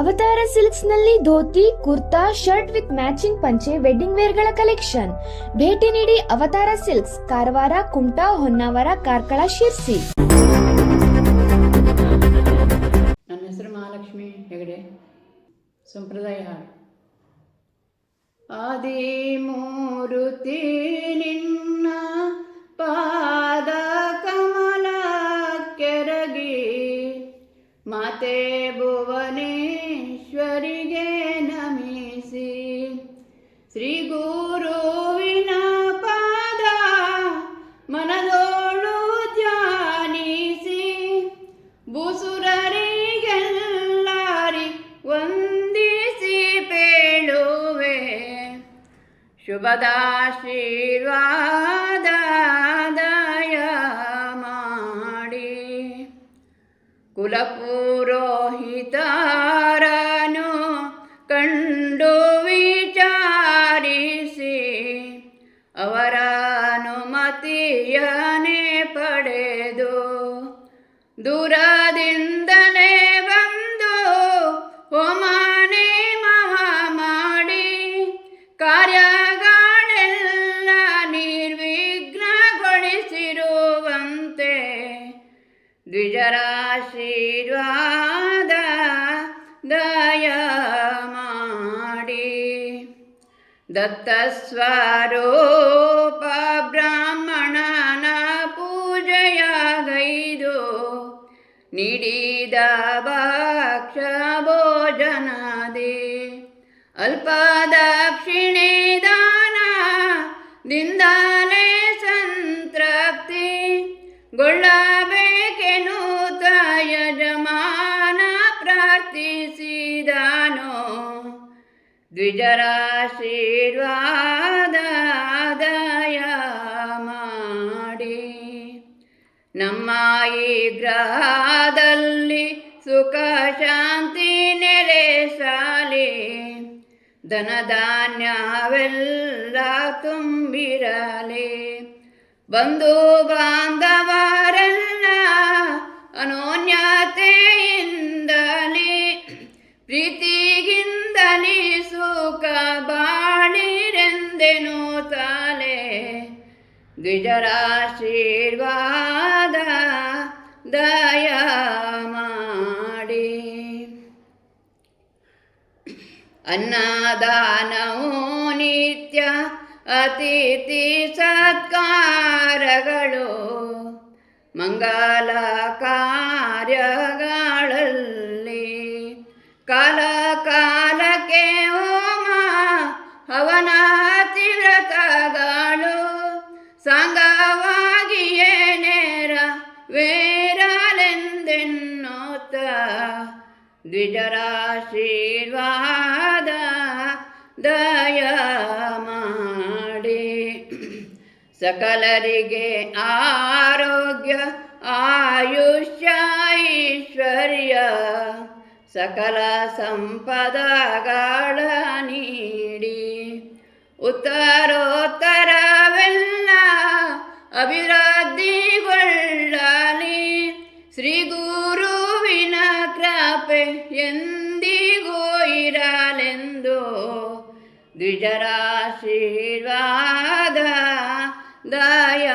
ಅವತಾರ ಸಿಲ್ಕ್ಸ್ನಲ್ಲಿ dhoti, kurta, shirt with matching ಪಂಚೆ, wedding ವೇರ್ಗಳ ಕಲೆಕ್ಷನ್. ಭೇಟಿ ನೀಡಿ ಅವತಾರ ಸಿಲ್ಕ್ಸ್, ಕಾರವಾರ, ಕುಮಟಾ, ಹೊನ್ನಾವರ, ಕಾರ್ಕಳ, ಶಿರ್ಸಿ. ನನ್ನ ಹೆಸರು ಮಹಾಲಕ್ಷ್ಮಿ ಹೆಗಡೆ, ಸಂಪ್ರದಾಯ ಹಾಡು. ಆದಿಮೂರುತಿ ನಿನ್ನ ಪಾದ ಕಮಲ ಕೆರಗಿ, ಮಾತೆ ಭುವನೇಶ್ವರಿಗೆ ನಮಿಸಿ. ಶ್ರೀ ಗುರುವಿನ ಪಾದ ಮನದೋಳು ಧ್ಯಾನಿಸಿ. ಬುಸುರರಿಗೆಲ್ಲಾರಿ ವಂದಿಸಿ ಪೇಳುವೆ. ಶುಭದಾಶೀರ್ವಾದ ಅವರ ಅನುಮತಿಯನೇ ಪಡೆದು ದೂರದಿಂದಲೇ ಬಂದು ಹೋಮನೆ ಮಹಾ ಮಾಡಿ ಕಾರ್ಯಗಳೆಲ್ಲ ನಿರ್ವಿಘ್ನಗೊಳಿಸಿರುವಂತೆ ದ್ವಿಜರಾಶೀರ್ವಾದ ದಯ ಮಾಡಿ ದತ್ತಸ್ವರೂಪ ನೀಡಿದ ಭಕ್ಷ ಭೋಜನಾದಿ ಅಲ್ಪ ದಕ್ಷಿಣೆ ದಾನ ನಿಂದಾನೇ ಸಂತೃಪ್ತಿ ಗೊಳ್ಳಬೇಕೆನು ಯಜಮಾನ ಪ್ರಾರ್ಥಿಸಿದಾನೋ. ದ್ವಿಜರಾಶೀರ್ವಾದ ಮಾಡಿ ನಮ್ಮ ಈ ಗ್ರಹದಲ್ಲಿ ಸುಖ ಶಾಂತಿ ನೆಲೆಸಲಿ. ಧನಧಾನ್ಯವೆಲ್ಲ ತುಂಬಿರಲಿ. ಬಂಧು ಬಾಂಧವರೆಲ್ಲ ಅನೋನ್ಯತೆಯಿಂದಲೇ, ಪ್ರೀತಿಗಿಂದಲೇ ಸುಖ ಬಾಳಿರೆಂದೆನು ತಾಲೆ. ದ್ವಿಜರಾಶೀರ್ವಾದ ದಯ ಮಾಡಿ ಅನ್ನದಾನವು ನಿತ್ಯ ಅತಿಥಿ ಸತ್ಕಾರಗಳು ಮಂಗಲ ಕಾರ್ಯಗಳಲ್ಲಿ ಕಾಲ ವೇರಲೆಂದೆನ್ನುತ್ತ ದ್ವಿಜರಾಶೀರ್ವಾದ ದಯ ಮಾಡಿ. ಸಕಲರಿಗೆ ಆರೋಗ್ಯ ಆಯುಷ್ಯ ಐಶ್ವರ್ಯ ಸಕಲ ಸಂಪದಗಳ ನೀಡಿ. ಉತ್ತರೋತ್ತರವೆಲ್ಲ ಅಭಿವೃದ್ಧಿಗೊಳ್ಳಲಿ ಎಂದಿಗೂ ಇರಲೆಂದು ದ್ವಿಜರಾಶೀರ್ವಾದ ದಯ